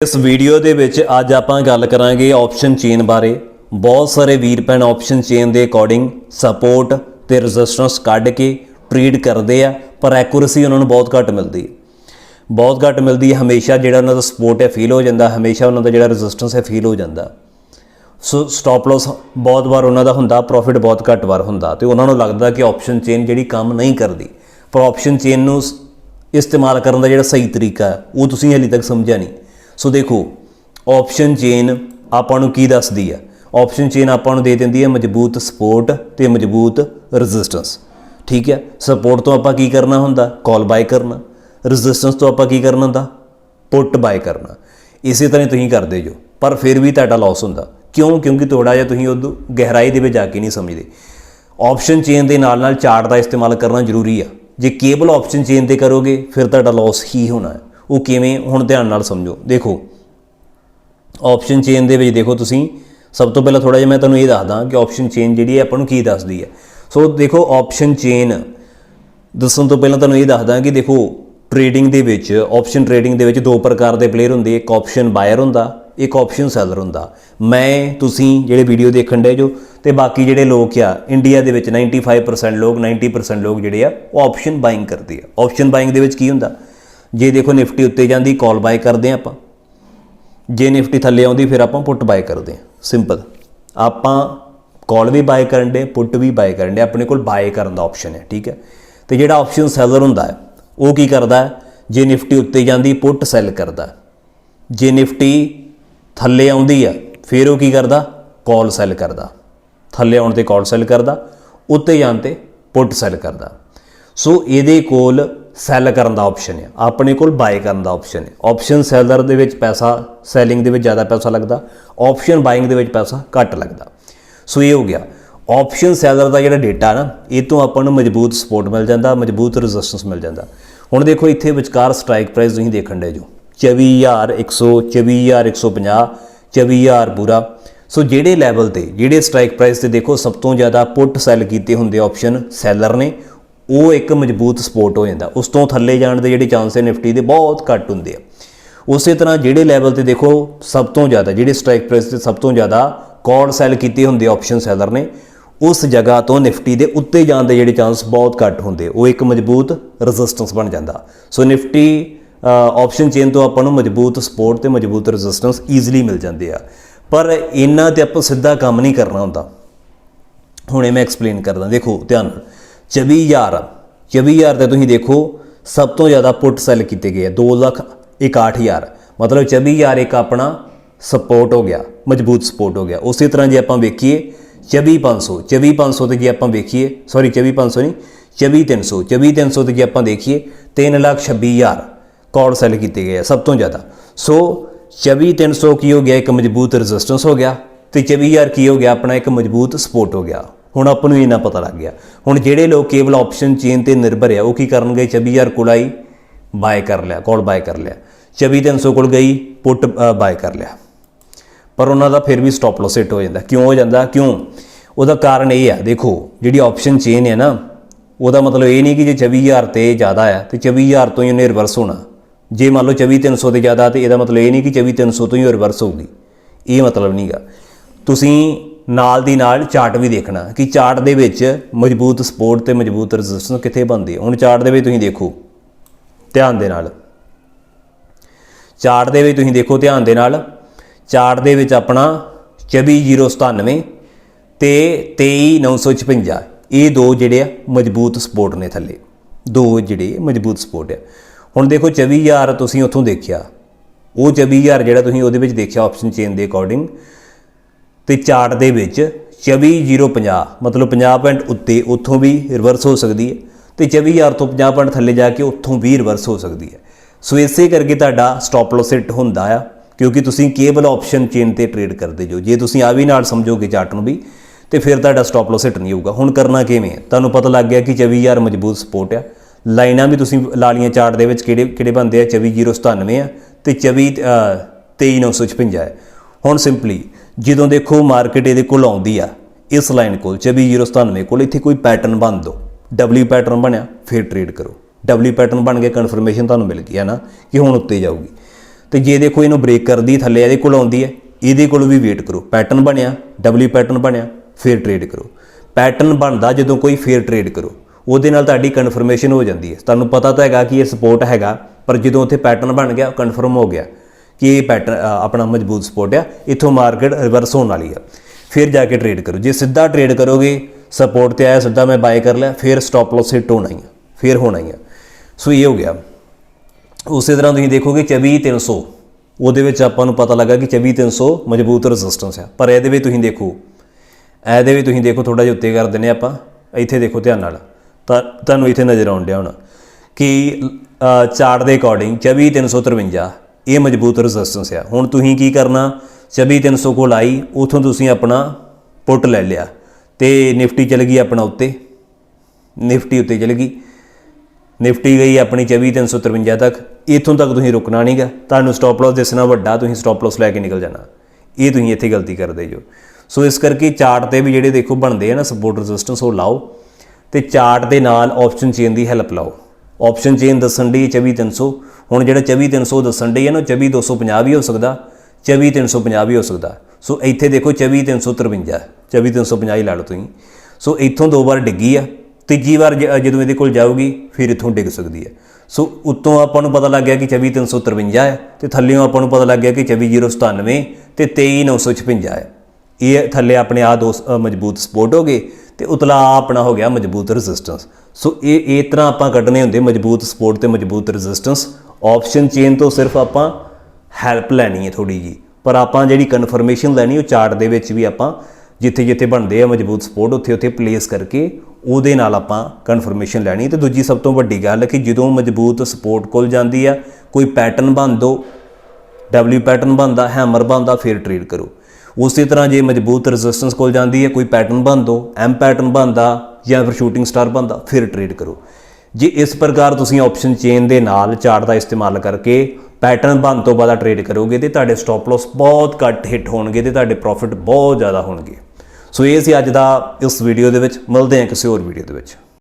ਇਸ ਵੀਡੀਓ ਦੇ ਵਿੱਚ ਅੱਜ ਆਪਾਂ ਗੱਲ ਕਰਾਂਗੇ ਆਪਸ਼ਨ ਚੇਨ ਬਾਰੇ। ਬਹੁਤ ਸਾਰੇ ਵੀਰ ਭੈਣ ਆਪਸ਼ਨ ਚੇਨ ਦੇ ਅਕੋਰਡਿੰਗ ਸਪੋਰਟ ਤੇ ਰੈਜ਼ਿਸਟੈਂਸ ਕੱਢ ਕੇ ਟ੍ਰੇਡ ਕਰਦੇ ਆ, ਪਰ ਐਕੂਰੇਸੀ ਉਹਨਾਂ ਨੂੰ ਬਹੁਤ ਘੱਟ ਮਿਲਦੀ। ਹੈ ਬਹੁਤ ਘੱਟ ਮਿਲਦੀ ਹੈ, ਹਮੇਸ਼ਾ ਜਿਹੜਾ ਉਹਨਾਂ ਦਾ ਸਪੋਰਟ ਹੈ ਫੀਲ ਹੋ ਜਾਂਦਾ, ਹਮੇਸ਼ਾ ਉਹਨਾਂ ਦਾ ਜਿਹੜਾ ਰੈਜ਼ਿਸਟੈਂਸ ਹੈ ਫੀਲ ਹੋ ਜਾਂਦਾ। ਸੋ ਸਟਾਪ ਲਾਸ ਬਹੁਤ ਵਾਰ ਉਹਨਾਂ ਦਾ ਹੁੰਦਾ ਪ੍ਰੋਫਿਟ ਬਹੁਤ ਘੱਟ ਵਾਰ ਹੁੰਦਾ ਤੇ ਉਹਨਾਂ ਨੂੰ ਲੱਗਦਾ ਕਿ ਆਪਸ਼ਨ ਚੇਨ ਜਿਹੜੀ ਕੰਮ ਨਹੀਂ ਕਰਦੀ। ਪਰ ਆਪਸ਼ਨ ਚੇਨ ਨੂੰ ਇਸਤੇਮਾਲ ਕਰਨ ਦਾ ਜਿਹੜਾ ਸਹੀ ਤਰੀਕਾ ਉਹ ਤੁਸੀਂ ਹਾਲੇ ਤੱਕ ਸਮਝਿਆ ਨਹੀਂ। ਸੋ ਦੇਖੋ ਆਪਸ਼ਨ ਚੇਨ ਆਪਾਂ ਨੂੰ ਕੀ ਦੱਸਦੀ ਹੈ? ਆਪਸ਼ਨ ਚੇਨ ਆਪਾਂ ਨੂੰ ਦੇ ਦਿੰਦੀ ਹੈ ਮਜ਼ਬੂਤ ਸਪੋਰਟ ਤੇ ਮਜ਼ਬੂਤ ਰੈਜ਼ਿਸਟੈਂਸ ਠੀਕ ਹੈ? ਸਪੋਰਟ ਤੋਂ ਆਪਾਂ ਕੀ ਕਰਨਾ ਹੁੰਦਾ? ਕਾਲ ਬਾਈ ਕਰਨਾ। ਰੈਜ਼ਿਸਟੈਂਸ ਤੋਂ ਆਪਾਂ ਕੀ ਕਰਨਾ ਹੁੰਦਾ? ਪੁੱਟ ਬਾਈ ਕਰਨਾ। ਇਸੇ ਤਰ੍ਹਾਂ ਹੀ ਤੁਸੀਂ ਕਰਦੇ ਜੋ। ਪਰ ਫਿਰ ਵੀ ਤੁਹਾਡਾ ਲਾਸ ਹੁੰਦਾ। ਕਿਉਂ? ਕਿਉਂਕਿ ਥੋੜਾ ਜਿਹਾ ਤੁਸੀਂ ਉਹ ਗਹਿਰਾਈ ਦੇ ਵਿੱਚ ਜਾ ਕੇ ਨਹੀਂ ਸਮਝਦੇ। ਆਪਸ਼ਨ ਚੇਨ ਦੇ ਨਾਲ ਨਾਲ ਚਾਰਟ ਦਾ ਇਸਤੇਮਾਲ ਕਰਨਾ ਜ਼ਰੂਰੀ ਆ। ਜੇ ਕੇਬਲ ਆਪਸ਼ਨ ਚੇਨ ਤੇ ਕਰੋਗੇ, ਫਿਰ ਤੁਹਾਡਾ ਲਾਸ ਹੀ ਹੋਣਾ ਹੈ। ਉਹ ਕਿਵੇਂ ਹੁਣ ਧਿਆਨ ਨਾਲ ਸਮਝੋ। ਦੇਖੋ ਆਪਸ਼ਨ ਚੇਨ ਦੇ ਵਿੱਚ ਦੇਖੋ ਤੁਸੀਂ, ਸਭ ਤੋਂ ਪਹਿਲਾਂ ਥੋੜਾ ਜਿਹਾ ਮੈਂ ਤੁਹਾਨੂੰ ਇਹ ਦੱਸਦਾ ਕਿ ਆਪਸ਼ਨ ਚੇਨ ਜਿਹੜੀ ਹੈ ਆਪਾਂ ਨੂੰ ਕੀ ਦੱਸਦੀ ਹੈ। ਸੋ ਦੇਖੋ ਆਪਸ਼ਨ ਚੇਨ ਦੱਸਣ ਤੋਂ ਪਹਿਲਾਂ ਤੁਹਾਨੂੰ ਇਹ ਦੱਸਦਾ ਕਿ ਦੇਖੋ ਟ੍ਰੇਡਿੰਗ ਦੇ ਵਿੱਚ ਆਪਸ਼ਨ ਟ੍ਰੇਡਿੰਗ ਦੇ ਵਿੱਚ ਦੋ ਪ੍ਰਕਾਰ ਦੇ ਪਲੇਅਰ ਹੁੰਦੇ। ਇੱਕ ਆਪਸ਼ਨ ਬਾਇਰ ਹੁੰਦਾ, ਇੱਕ ਆਪਸ਼ਨ ਸੈਲਰ ਹੁੰਦਾ। ਮੈਂ, ਤੁਸੀਂ ਜਿਹੜੇ ਵੀਡੀਓ ਦੇਖਣ ਦੇ ਜੋ, ਤੇ ਬਾਕੀ ਜਿਹੜੇ ਲੋਕ ਆ ਇੰਡੀਆ ਦੇ ਵਿੱਚ 95% ਲੋਕ 90% ਲੋਕ ਜਿਹੜੇ ਆ, ਉਹ ਆਪਸ਼ਨ ਬਾਇੰਗ ਕਰਦੇ ਆ। ਆਪਸ਼ਨ ਬਾਇੰਗ ਦੇ ਵਿੱਚ ਕੀ ਹੁੰਦਾ? ਜੇ ਦੇਖੋ ਨਿਫਟੀ ਉੱਤੇ ਜਾਂਦੀ ਕਾਲ ਬਾਏ ਕਰਦੇ ਆ ਆਪਾਂ। ਜੇ ਨਿਫਟੀ ਥੱਲੇ ਆਉਂਦੀ, ਫਿਰ ਆਪਾਂ ਪੁੱਟ ਬਾਏ ਕਰਦੇ ਹਾਂ। ਸਿੰਪਲ ਆਪਾਂ ਕਾਲ ਵੀ ਬਾਏ ਕਰਨ ਦੇ ਪੁੱਟ ਵੀ ਬਾਏ ਕਰਨ ਦੇ ਆਪਣੇ ਕੋਲ ਬਾਏ ਕਰਨ ਦਾ ਆਪਸ਼ਨ ਹੈ, ਠੀਕ ਹੈ? ਤੇ ਜਿਹੜਾ ਆਪਸ਼ਨ ਸੈਲਰ ਹੁੰਦਾ ਹੈ, ਉਹ ਕੀ ਕਰਦਾ ਹੈ? ਜੇ ਨਿਫਟੀ ਉੱਤੇ ਜਾਂਦੀ ਪੁੱਟ ਸੈਲ ਕਰਦਾ ਜੇ ਨਿਫਟੀ ਥੱਲੇ ਆਉਂਦੀ ਆ ਫਿਰ ਉਹ ਕੀ ਕਰਦਾ? ਕਾਲ ਸੈਲ ਕਰਦਾ। ਥੱਲੇ ਆਉਣ ਤੇ ਕਾਲ ਸੈਲ ਕਰਦਾ, ਉੱਤੇ ਜਾਣ ਤੇ ਪੁੱਟ ਸੈਲ ਕਰਦਾ। ਸੋ ਇਹਦੇ ਕੋਲ ਸੈਲ ਕਰਨ ਦਾ ਆਪਸ਼ਨ ਹੈ। ਆਪਣੇ ਕੋਲ ਬਾਈ ਕਰਨ ਦਾ ਆਪਸ਼ਨ ਹੈ। ਆਪਸ਼ਨ ਸੈਲਰ ਦੇ ਵਿੱਚ ਪੈਸਾ ਸੈਲਿੰਗ ਦੇ ਵਿੱਚ ਜ਼ਿਆਦਾ ਪੈਸਾ ਲੱਗਦਾ। ਆਪਸ਼ਨ ਬਾਇੰਗ ਦੇ ਵਿੱਚ ਪੈਸਾ ਘੱਟ ਲੱਗਦਾ। ਸੋ ਇਹ ਹੋ ਗਿਆ। ਆਪਸ਼ਨ ਸੈਲਰ ਦਾ ਜਿਹੜਾ ਡੇਟਾ ਨਾ, ਇਹ ਤੋਂ ਆਪਾਂ ਨੂੰ ਮਜ਼ਬੂਤ ਸਪੋਰਟ ਮਿਲ ਜਾਂਦਾ, ਮਜ਼ਬੂਤ ਰੈਜ਼ਿਸਟੈਂਸ ਮਿਲ ਜਾਂਦਾ। ਹੁਣ ਦੇਖੋ ਇੱਥੇ ਵਿਚਕਾਰ ਸਟ੍ਰਾਈਕ ਪ੍ਰਾਈਸ ਤੁਸੀਂ ਦੇਖਣ ਦੇ ਜੋ। 24100 24150 24000 ਪੂਰਾ ਸੋ ਜਿਹੜੇ ਲੈਵਲ ਤੇ, ਜਿਹੜੇ ਸਟ੍ਰਾਈਕ ਪ੍ਰਾਈਸ ਤੇ ਦੇਖੋ ਸਭ ਤੋਂ ਜ਼ਿਆਦਾ ਪੁੱਟ ਸੈਲ ਕੀਤੇ ਹੁੰਦੇ ਆਪਸ਼ਨ ਸੈਲਰ ਨੇ ਉਹ ਇੱਕ ਮਜ਼ਬੂਤ ਸਪੋਰਟ ਹੋ ਜਾਂਦਾ। ਉਸ ਤੋਂ ਥੱਲੇ ਜਾਣ ਦੇ ਜਿਹੜੇ ਚਾਂਸ ਹੈ ਨਿਫਟੀ ਦੇ ਬਹੁਤ ਘੱਟ ਹੁੰਦੇ ਆ। ਉਸੇ ਤਰ੍ਹਾਂ ਜਿਹੜੇ ਲੈਵਲ ਤੇ ਦੇਖੋ, ਸਭ ਤੋਂ ਜ਼ਿਆਦਾ ਜਿਹੜੇ ਸਟ੍ਰਾਈਕ ਪ੍ਰਾਈਸ ਤੇ ਸਭ ਤੋਂ ਜ਼ਿਆਦਾ ਕਾਲ ਸੈਲ ਕੀਤੇ ਹੁੰਦੇ ਆਪਸ਼ਨ ਸੈਲਰ ਨੇ, ਉਸ ਜਗ੍ਹਾ ਤੋਂ ਨਿਫਟੀ ਦੇ ਉੱਤੇ ਜਾਣ ਦੇ ਜਿਹੜੇ ਚਾਂਸ ਬਹੁਤ ਘੱਟ ਹੁੰਦੇ। ਉਹ ਇੱਕ ਮਜ਼ਬੂਤ ਰੈਜ਼ਿਸਟੈਂਸ ਬਣ ਜਾਂਦਾ। ਸੋ ਨਿਫਟੀ ਆਪਸ਼ਨ ਚੇਨ ਤੋਂ ਆਪਾਂ ਨੂੰ ਮਜ਼ਬੂਤ ਸਪੋਰਟ ਤੇ ਮਜ਼ਬੂਤ ਰੈਜ਼ਿਸਟੈਂਸ ਈਜ਼ੀਲੀ ਮਿਲ ਜਾਂਦੇ ਆ। ਪਰ ਇਹਨਾਂ ਤੇ ਆਪਾਂ ਸਿੱਧਾ ਕੰਮ ਨਹੀਂ ਕਰਨਾ ਹੁੰਦਾ। ਹੁਣੇ ਮੈਂ ਐਕਸਪਲੇਨ ਕਰਦਾ। ਦੇਖੋ, ਧਿਆਨ ਨਾਲ। 24000 24000 ਤੇ ਤੁਸੀਂ ਦੇਖੋ, ਸਭ ਤੋਂ ਜ਼ਿਆਦਾ ਪੁੱਟ ਸੈਲ ਕੀਤੇ ਗਏ ਆ 2 ਲੱਖ 61000 ਮਤਲਬ 24000 ਇੱਕ ਆਪਣਾ ਸਪੋਰਟ ਹੋ ਗਿਆ, ਮਜ਼ਬੂਤ ਸਪੋਰਟ ਹੋ ਗਿਆ। ਉਸੇ ਤਰ੍ਹਾਂ ਜੇ ਆਪਾਂ ਵੇਖੀਏ 24500 24500 ਤੇ ਜੇ ਆਪਾਂ ਵੇਖੀਏ ਸੌਰੀ 24500 ਨਹੀਂ 24300 24300 ਤੇ ਜੇ ਆਪਾਂ ਦੇਖੀਏ 326000 ਕੌੜ ਸੈਲ ਕੀਤੇ ਗਏ ਆ, ਸਭ ਤੋਂ ਜ਼ਿਆਦਾ। ਸੋ 24300 ਕੀ ਹੋ ਗਿਆ, ਇੱਕ ਮਜ਼ਬੂਤ ਰੈਜ਼ਿਸਟੈਂਸ ਹੋ ਗਿਆ, ਤੇ 24000 ਕੀ ਹੋ ਗਿਆ, ਆਪਣਾ ਇੱਕ ਮਜ਼ਬੂਤ ਸਪੋਰਟ ਹੋ ਗਿਆ। ਹੁਣ ਆਪਾਂ ਨੂੰ ਇਹਨਾਂ ਪਤਾ ਲੱਗ ਗਿਆ। ਹੁਣ ਜਿਹੜੇ ਲੋਕ ਕੇਵਲ ਆਪਸ਼ਨ ਚੇਨ ਤੇ ਨਿਰਭਰ ਆ, ਉਹ ਕੀ ਕਰਨਗੇ? 24000 ਕੋਲ ਆਈ ਬਾਏ ਕਰ ਲਿਆ ਕਾਲ ਬਾਏ ਕਰ ਲਿਆ। 24300 ਕੋਲ ਗਈ ਪੁੱਟ ਬਾਏ ਕਰ ਲਿਆ। ਪਰ ਉਹਨਾਂ ਦਾ ਫਿਰ ਵੀ ਸਟਾਪ ਲਾਸ ਹਿੱਟ ਹੋ ਜਾਂਦਾ। ਕਿਉਂ ਹੋ ਜਾਂਦਾ? ਕਿਉਂ? ਉਹਦਾ ਕਾਰਨ ਇਹ ਆ, ਦੇਖੋ, ਜਿਹੜੀ ਆਪਸ਼ਨ ਚੇਨ ਹੈ ਨਾ, ਉਹਦਾ ਮਤਲਬ ਇਹ ਨਹੀਂ ਕਿ ਜੇ 24000 ਤੇ ਜ਼ਿਆਦਾ ਆ, ਤੇ 24000 ਤੋਂ ਹੀ ਉਹਨੇ ਰਿਵਰਸ ਹੋਣਾ। ਜੇ ਮੰਨ ਲਓ 24300 ਤੇ ਜ਼ਿਆਦਾ, ਤੇ ਇਹਦਾ ਮਤਲਬ ਇਹ ਨਹੀਂ ਕਿ 24300 ਤੋਂ ਹੀ ਉਹ ਰਿਵਰਸ ਹੋਊਗੀ। ਇਹ ਮਤਲਬ ਨਹੀਂਗਾ ਤੁਸੀਂ ਨਾਲ ਦੀ ਨਾਲ ਚਾਰਟ ਵੀ ਦੇਖਣਾ ਕਿ ਚਾਰਟ ਦੇ ਵਿੱਚ ਮਜ਼ਬੂਤ ਸਪੋਰਟ ਤੇ ਮਜ਼ਬੂਤ ਰੈਜ਼ਿਸਟੈਂਸ ਕਿੱਥੇ ਬਣਦੇ ਹੁਣ ਚਾਰਟ ਦੇ ਵਿੱਚ ਤੁਸੀਂ ਦੇਖੋ, ਧਿਆਨ ਦੇ ਨਾਲ। ਚਾਰਟ ਦੇ ਵਿੱਚ ਤੁਸੀਂ ਦੇਖੋ ਧਿਆਨ ਦੇ ਨਾਲ। ਚਾਰਟ ਦੇ ਵਿੱਚ ਆਪਣਾ 24097 ਤੇ 23956 ਇਹ ਦੋ ਜਿਹੜੇ ਆ ਮਜ਼ਬੂਤ ਸਪੋਰਟ ਨੇ ਥੱਲੇ। ਦੋ ਜਿਹੜੇ ਮਜ਼ਬੂਤ ਸਪੋਰਟ ਆ। ਹੁਣ ਦੇਖੋ 24000 ਤੁਸੀਂ ਉੱਥੋਂ ਦੇਖਿਆ। ਉਹ 24000 ਜਿਹੜਾ ਤੁਸੀਂ ਉਹਦੇ ਵਿੱਚ ਦੇਖਿਆ ਆਪਸ਼ਨ ਚੇਨ ਦੇ ਅਕੋਰਡਿੰਗ ਤੇ ਚਾਰਟ ਦੇ ਵਿੱਚ 24050 ਮਤਲਬ 50 ਪੁਆਇੰਟ ਉੱਤੇ ਉੱਥੋਂ ਵੀ ਰਿਵਰਸ ਹੋ ਸਕਦੀ ਹੈ ਤੇ 24000 ਤੋਂ 50 ਪੁਆਇੰਟ ਥੱਲੇ ਜਾ ਕੇ ਉੱਥੋਂ ਵੀ ਰਿਵਰਸ ਹੋ ਸਕਦੀ ਹੈ। ਸੋ ਇਸੇ ਕਰਕੇ ਤੁਹਾਡਾ ਸਟਾਪ ਲਾਸ ਹਿੱਟ ਹੁੰਦਾ ਆ ਕਿਉਂਕਿ ਤੁਸੀਂ ਕੇਬਲ ਆਪਸ਼ਨ ਚੇਨ ਤੇ ਟ੍ਰੇਡ ਕਰਦੇ ਜੋ। ਜੇ ਤੁਸੀਂ ਆ ਵੀ ਨਾਲ ਸਮਝੋਗੇ ਚਾਰਟ ਨੂੰ ਵੀ ਤੇ ਫਿਰ ਤੁਹਾਡਾ ਸਟਾਪ ਲਾਸ ਹਿੱਟ ਨਹੀਂ ਹੋਊਗਾ। ਹੁਣ ਕਰਨਾ ਕਿਵੇਂ ਹੈ? ਤੁਹਾਨੂੰ ਪਤਾ ਲੱਗ ਗਿਆ ਕਿ 24000 ਮਜ਼ਬੂਤ ਸਪੋਰਟ ਆ। ਲਾਈਨਾਂ ਵੀ ਤੁਸੀਂ ਲਾ ਲੀਆਂ ਚਾਰਟ ਦੇ ਵਿੱਚ ਕਿਹੜੇ ਕਿਹੜੇ ਬੰਦੇ ਆ? 24097 ਆ ਤੇ 24 ਅ, 23956 ਹੈ ਹੁਣ ਸਿੰਪਲੀ ਜਦੋਂ ਦੇਖੋ ਮਾਰਕੀਟ ਇਹਦੇ ਕੋਲ ਆਉਂਦੀ ਆ, ਇਸ ਲਾਈਨ ਕੋਲ 24097 ਕੋਲ, ਇੱਥੇ ਕੋਈ ਪੈਟਰਨ ਬਣ ਦੋ। ਡਬਲਯੂ ਪੈਟਰਨ ਬਣਿਆ, ਫਿਰ ਟ੍ਰੇਡ ਕਰੋ। ਡਬਲਯੂ ਪੈਟਰਨ ਬਣ ਕੇ ਕਨਫਰਮੇਸ਼ਨ ਤੁਹਾਨੂੰ ਮਿਲ ਗਈ, ਹੈ ਨਾ? ਕਿ ਹੁਣ ਉੱਤੇ ਜਾਊਗੀ। ਤੇ ਜੇ ਦੇਖੋ ਇਹਨੂੰ ਬ੍ਰੇਕ ਕਰਦੀ, ਥੱਲੇ ਇਹਦੇ ਕੋਲ ਆਉਂਦੀ ਹੈ, ਇਹਦੇ ਕੋਲ ਵੀ ਵੇਟ ਕਰੋ। ਪੈਟਰਨ ਬਣਿਆ ਡਬਲਯੂ ਪੈਟਰਨ ਬਣਿਆ, ਫਿਰ ਟ੍ਰੇਡ ਕਰੋ। ਪੈਟਰਨ ਬਣਦਾ ਜਦੋਂ ਕੋਈ, ਫਿਰ ਟ੍ਰੇਡ ਕਰੋ। ਉਹਦੇ ਨਾਲ ਤੁਹਾਡੀ ਕਨਫਰਮੇਸ਼ਨ ਹੋ ਜਾਂਦੀ ਹੈ। ਤੁਹਾਨੂੰ ਪਤਾ ਤਾਂ ਹੈਗਾ ਕਿ ਇਹ ਸਪੋਰਟ ਹੈਗਾ, ਪਰ ਜਦੋਂ ਉੱਥੇ ਪੈਟਰਨ ਬਣ ਗਿਆ ਕਨਫਰਮ ਹੋ ਗਿਆ। ਕਿ ਇਹ ਪੈਟਰਨ ਆਪਣਾ ਮਜ਼ਬੂਤ ਸਪੋਰਟ ਆ। ਇੱਥੋਂ ਮਾਰਕੀਟ ਰਿਵਰਸ ਹੋਣ ਵਾਲੀ ਆ। ਫਿਰ ਜਾ ਕੇ ਟ੍ਰੇਡ ਕਰੋ। ਜੇ ਸਿੱਧਾ ਟ੍ਰੇਡ ਕਰੋਗੇ ਸਪੋਰਟ ਤੇ ਆਇਆ, ਸਿੱਧਾ ਮੈਂ ਬਾਏ ਕਰ ਲਿਆ, ਫਿਰ ਸਟਾਪ ਲਾਸ ਹਿੱਟ ਹੋਣਾ ਹੀ ਆ। ਫਿਰ ਹੋਣਾ ਹੀ ਆ। ਸੋ ਇਹ ਹੋ ਗਿਆ। ਉਸੇ ਤਰ੍ਹਾਂ ਤੁਸੀਂ ਦੇਖੋਗੇ 24300 ਉਹਦੇ ਵਿੱਚ ਆਪਾਂ ਨੂੰ ਪਤਾ ਲੱਗਾ ਕਿ 24300 ਮਜ਼ਬੂਤ ਰੈਜ਼ਿਸਟੈਂਸ ਆ। ਪਰ ਇਹਦੇ ਵਿੱਚ ਤੁਸੀਂ ਦੇਖੋ। ਇਹਦੇ ਵਿੱਚ ਤੁਸੀਂ ਦੇਖੋ ਥੋੜਾ ਜਿਹਾ ਉੱਤੇ ਕਰ ਦਿੰਨੇ ਆਪਾਂ। ਇੱਥੇ ਦੇਖੋ ਧਿਆਨ ਨਾਲ। ਤਾਂ ਤੁਹਾਨੂੰ ਇੱਥੇ ਨਜ਼ਰ ਆਉਣ ਡਿਆ ਹੋਣਾ ਕਿ ਚਾਰਟ ਦੇ ਅਕੋਰਡਿੰਗ 24353 ਇਹ ਮਜ਼ਬੂਤ ਰੈਜ਼ਿਸਟੈਂਸ ਆ। ਹੁਣ ਤੁਸੀਂ ਕੀ ਕਰਨਾ? 24300 ਕੋਲ ਆਈ, ਉਥੋਂ ਤੁਸੀਂ ਆਪਣਾ ਪੁੱਟ ਲੈ ਲਿਆ। ਤੇ ਨਿਫਟੀ ਚਲ ਗਈ ਆਪਣਾ ਉੱਤੇ। ਨਿਫਟੀ ਉੱਤੇ ਚਲ ਗਈ। ਨਿਫਟੀ ਗਈ ਆਪਣੀ 24353 ਤੱਕ। ਇੱਥੋਂ ਤੱਕ ਤੁਸੀਂ ਰੁਕਣਾ ਨਹੀਂਗਾ ਤੁਹਾਨੂੰ ਸਟਾਪ ਲਾਸ ਦਿਸਣਾ ਵੱਡਾ, ਤੁਸੀਂ ਸਟਾਪ ਲਾਸ ਲੈ ਕੇ ਨਿਕਲ ਜਾਣਾ। ਇਹ ਤੁਸੀਂ ਇੱਥੇ ਗਲਤੀ ਕਰਦੇ ਜੋ। ਸੋ ਇਸ ਕਰਕੇ ਚਾਰਟ ਤੇ ਵੀ ਜਿਹੜੇ ਦੇਖੋ ਬਣਦੇ ਆ ਨਾ ਸਪੋਰਟ ਰੈਜ਼ਿਸਟੈਂਸ ਉਹ ਲਾਓ। ਤੇ ਚਾਰਟ ਦੇ ਨਾਲ ਆਪਸ਼ਨ ਚੇਨ ਦੀ ਹੈਲਪ ਲਾਓ। ਆਪਸ਼ਨ ਚੇਨ ਦੱਸਣ ਦੀ 24300 ਹੁਣ ਜਿਹੜਾ 24300 ਦੱਸਣ ਦੀ ਹੈ ਨਾ 24250 ਵੀ ਹੋ ਸਕਦਾ 24350 ਵੀ ਹੋ ਸਕਦਾ। ਸੋ ਇੱਥੇ ਦੇਖੋ 24353 24350 ਹੀ ਲਾ ਲਓ ਤੁਸੀਂ। ਸੋ ਇੱਥੋਂ ਦੋ ਵਾਰ ਡਿੱਗੀ ਆ ਤੀਜੀ ਵਾਰ ਜਦੋਂ ਇਹਦੇ ਕੋਲ ਜਾਊਗੀ ਫਿਰ ਇੱਥੋਂ ਡਿੱਗ ਸਕਦੀ ਹੈ ਸੋ ਉੱਤੋਂ ਆਪਾਂ ਨੂੰ ਪਤਾ ਲੱਗ ਗਿਆ ਕਿ 24353 ਹੈ ਤੇ ਥੱਲੇੋਂ ਆਪਾਂ ਨੂੰ ਪਤਾ ਲੱਗ ਗਿਆ ਕਿ 24097 ਤੇ 23956 ਹੈ ਇਹ ਥੱਲੇ ਆਪਣੇ ਆ ਦੋ ਅ, ਮਜ਼ਬੂਤ ਸਪੋਰਟ ਹੋ ਗਏ ਤੇ ਉਤਲਾ ਆਹ ਆਪਣਾ ਹੋ ਗਿਆ ਮਜ਼ਬੂਤ ਰੈਜ਼ਿਸਟੈਂਸ। ਸੋ ਇਹ ਇਹ ਤਰ੍ਹਾਂ ਆਪਾਂ ਕੱਢਨੇ ਹੁੰਦੇ ਮਜ਼ਬੂਤ ਸਪੋਰਟ ਤੇ ਮਜ਼ਬੂਤ ਰੈਜ਼ਿਸਟੈਂਸ। ਆਪਸ਼ਨ ਚੇਨ ਤੋਂ ਸਿਰਫ ਆਪਾਂ ਹੈਲਪ ਲੈਣੀ ਹੈ ਥੋੜੀ ਜੀ ਪਰ ਆਪਾਂ ਜਿਹੜੀ ਕਨਫਰਮੇਸ਼ਨ ਲੈਣੀ, ਉਹ ਚਾਰਟ ਦੇ ਵਿੱਚ ਵੀ ਆਪਾਂ ਜਿੱਥੇ ਜਿੱਥੇ ਬਣਦੇ ਆ ਮਜ਼ਬੂਤ ਸਪੋਰਟ ਉੱਥੇ ਉੱਥੇ ਪਲੇਸ ਕਰਕੇ ਉਹਦੇ ਨਾਲ ਆਪਾਂ ਕਨਫਰਮੇਸ਼ਨ ਲੈਣੀ ਤੇ ਦੂਜੀ ਸਭ ਤੋਂ ਵੱਡੀ ਗੱਲ ਕਿ ਜਦੋਂ ਮਜ਼ਬੂਤ ਸਪੋਰਟ ਕੋਲ ਜਾਂਦੀ ਆ, ਕੋਈ ਪੈਟਰਨ ਬਣ ਦੋ ਡਬਲਯੂ ਪੈਟਰਨ ਬਣਦਾ ਹੈਮਰ ਬਣਦਾ, ਫਿਰ ਟ੍ਰੇਡ ਕਰੋ। ਉਸੇ ਤਰ੍ਹਾਂ ਜੇ ਮਜ਼ਬੂਤ ਰੈਜ਼ਿਸਟੈਂਸ ਕੋਲ ਜਾਂਦੀ ਹੈ, ਕੋਈ ਪੈਟਰਨ ਬਣ ਦੋ ਐਮ ਪੈਟਰਨ ਬਣਦਾ ਜਾਂ ਫਿਰ ਸ਼ੂਟਿੰਗ ਸਟਾਰ ਬਣਦਾ, ਫਿਰ ਟ੍ਰੇਡ ਕਰੋ। ਜੇ ਇਸ ਪ੍ਰਕਾਰ ਤੁਸੀਂ ਆਪਸ਼ਨ ਚੇਨ ਦੇ ਨਾਲ ਚਾਰਟ ਦਾ ਇਸਤੇਮਾਲ ਕਰਕੇ ਪੈਟਰਨ ਬਣਨ ਤੋਂ ਬਾਅਦ ਟ੍ਰੇਡ ਕਰੋਗੇ ਤੇ ਤੁਹਾਡੇ ਸਟਾਪ ਲਾਸ ਬਹੁਤ ਘੱਟ ਹਿੱਟ ਹੋਣਗੇ ਤੇ ਤੁਹਾਡੇ ਪ੍ਰੋਫਿਟ ਬਹੁਤ ਜ਼ਿਆਦਾ ਹੋਣਗੇ। ਸੋ ਇਹ ਸੀ ਅੱਜ ਦਾ ਇਸ ਵੀਡੀਓ ਦੇ ਵਿੱਚ, ਮਿਲਦੇ ਹਾਂ ਕਿਸੇ ਹੋਰ ਵੀਡੀਓ ਦੇ ਵਿੱਚ।